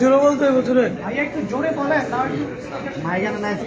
জোরে বলতে ভাইয়া একটু জোরে বলেন আছে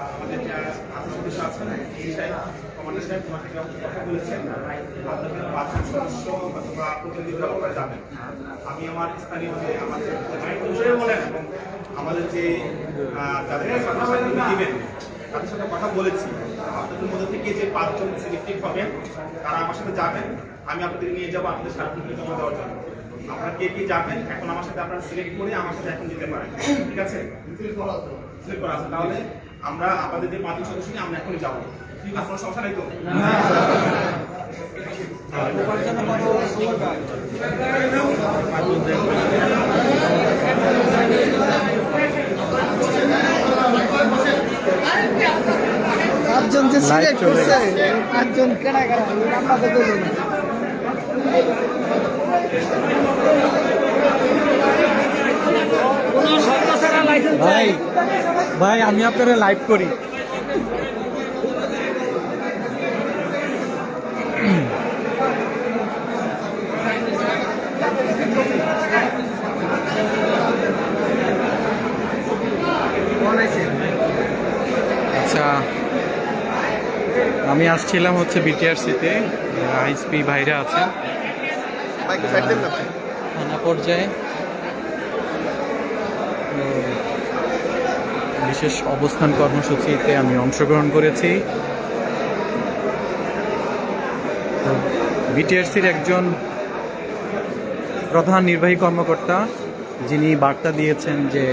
আমি আমার স্থানীয় আমাদের যে দিবেন তাদের সাথে কথা বলেছি আপনাদের মধ্যে থেকে যে পাঁচজন সিলেক্টেড হবেন তারা আমার সাথে যাবেন আমি আপনাদের নিয়ে যাব আপনাদের সার্টিফিকেট জমা দেওয়ার জন্য আপনারা কে কে যাবেন এখন আমার সাথে আপনারা সিলেক্ট করে আমার সাথে এখন যেতে পারেন। ঠিক আছে? সিলেক্ট করা তাহলে আমরা আমাদের যে পাঁচজন সদস্য নিয়ে আমরা এখনই যাব। ঠিক আছে সমস্যা নাই তো? পাঁচজন যে সিলেক্ট করছে পাঁচজন কেনা কেনা আমরা তো না ভাই ভাই আমি আপনারা লাইভ করি। আচ্ছা আমি আসছিলাম হচ্ছে বিটিআরসিতে আইসপি ভাইরা আছে থানা পর্যায়ে। বিশেষ অবস্থান কর্মসূচিতে আমি অংশগ্রহণ করেছি। বিটিআরসির একজন প্রধান নির্বাহী কর্মকর্তা, যিনি বার্তা দিয়েছেন যে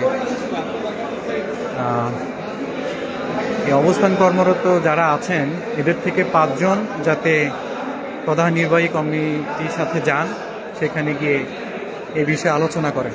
এই অবস্থান কর্মরত যারা আছেন, এদের থেকে পাঁচজন যাতে প্রধান নির্বাহী কমিটির সাথে যান, সেখানে গিয়ে এ বিষয়ে আলোচনা করেন।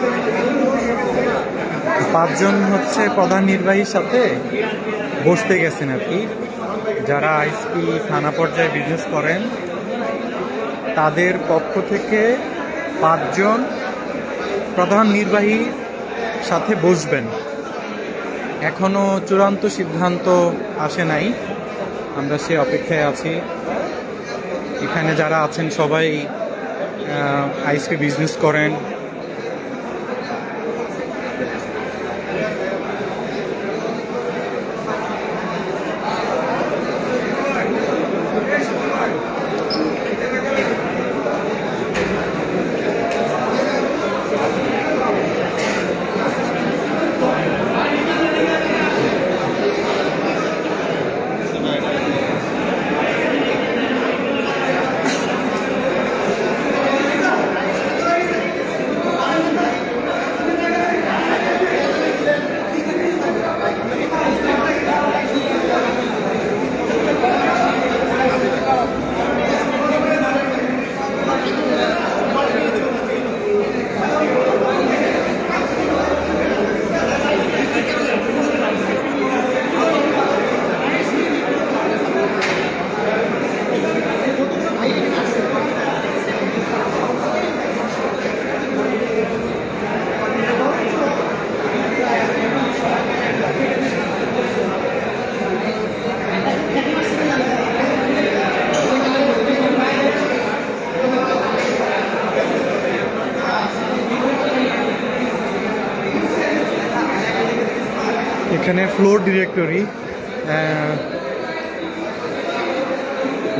পাঁচজন হচ্ছে প্রধান নির্বাহীর সাথে বসতে গেছেন আর কি। যারা আইসপি থানা পর্যায়ে বিজনেস করেন, তাদের পক্ষ থেকে পাঁচজন প্রধান নির্বাহীর সাথে বসবেন। এখনও চূড়ান্ত সিদ্ধান্ত আসে নাই। আমরা সে অপেক্ষায় আছি। এখানে যারা আছেন সবাই আইসপি বিজনেস করেন। ফ্লোর ডিরেক্টরি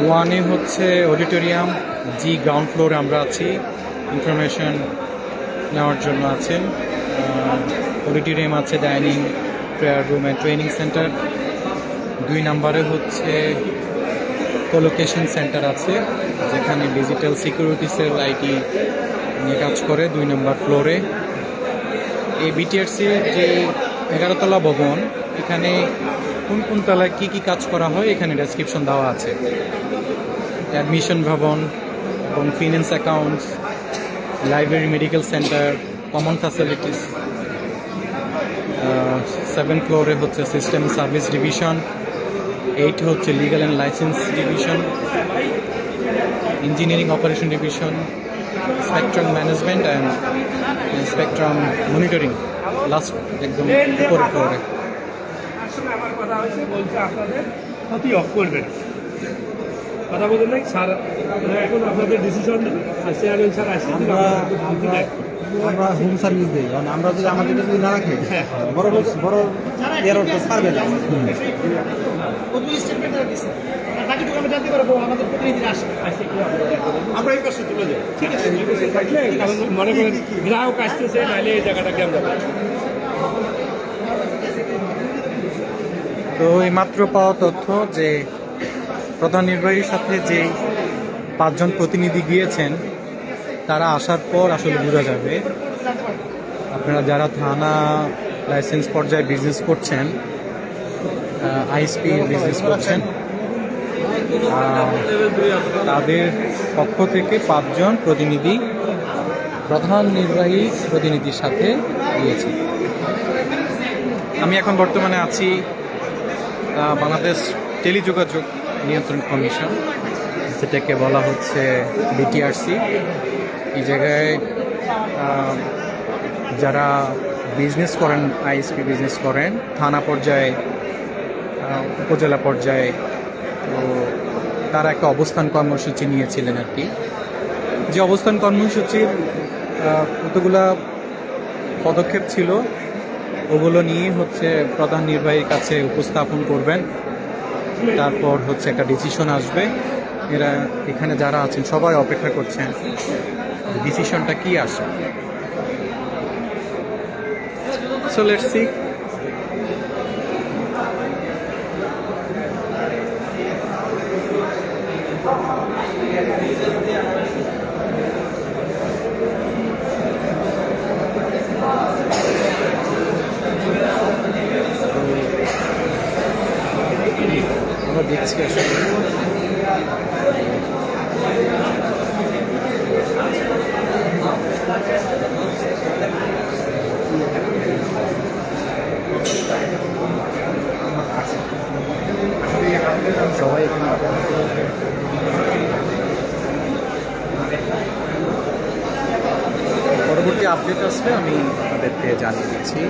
ওয়ানে হচ্ছে অডিটোরিয়াম জি গ্রাউন্ড ফ্লোরে আমরা আছি ইনফরমেশন নেওয়ার জন্য আছেন অডিটোরিয়াম আছে dining prayer room and training centre দুই নম্বরে হচ্ছে কোলোকেশন সেন্টার আছে, যেখানে ডিজিটাল সিকিউরিটি সেল আইটি নিয়ে কাজ করে, দুই নম্বর ফ্লোরে এই বিটিআরসির যে এগারোতলা ভবন এখানে কোন কোন তলায় কী কী কাজ করা হয়, এখানে ডেসক্রিপশন দেওয়া আছে। অ্যাডমিশন ভবন, এবং finance accounts library medical centre common facilities seven ফ্লোরে হচ্ছে সিস্টেম সার্ভিস ডিভিশন এইট হচ্ছে legal and licence division engineering operation division spectrum management and spectrum monitoring last একদম উপরের ফ্লোরে হচ্ছে বলছে আপনাদের ক্ষতি অফ করবেন। কথা বলতে নাই স্যার এখন আপনাদের ডিসিশন চেয়ারম্যান স্যার আমরা হোম সার্ভিস দিই কারণ আমরা যদি আমাদের যদি না রাখে বড় বড়- তো পারবে না। আমরা এই পাশে তুলে যাই। থাকলে কারণ মনে করেন গ্রাহক আসতেছে নাহলে এই জায়গাটাকে আমরা তো এইমাত্র পাওয়া তথ্য যে প্রধান নির্বাহীর সাথে যে পাঁচজন প্রতিনিধি গিয়েছেন, তারা আসার পর আসলে বোঝা যাবে। আপনারা যারা থানা লাইসেন্স পর্যায়ে বিজনেস করছেন আইএসপি বিজনেস করছেন তাদের পক্ষ থেকে পাঁচজন প্রতিনিধি, প্রধান নির্বাহী প্রতিনিধির সাথে গিয়েছে আমি এখন বর্তমানে আছি বাংলাদেশ টেলিযোগাযোগ নিয়ন্ত্রণ কমিশন যেটাকে বলা হচ্ছে বিটিআরসি। এই জায়গায় যারা বিজনেস করেন আইএসপি বিজনেস করেন, থানা পর্যায়ে উপজেলা পর্যায়ে, তো তারা একটা অবস্থান কর্মসূচি নিয়েছিলেন আর কি। যে অবস্থান কর্মসূচির কতগুলা পদক্ষেপ ছিল ওগুলো নিয়ে হচ্ছে প্রধান নির্বাহীর কাছে উপস্থাপন করবেন। তারপর হচ্ছে একটা ডিসিশন আসবে। এরা এখানে যারা আছেন, সবাই অপেক্ষা করছেন ডিসিশনটা কি আসবে। সো লেটস সি আমরা দেখছি আসলে। সবাই পরবর্তী আপডেট আসলে আমি আপনাদেরকে জানিয়ে দিচ্ছি।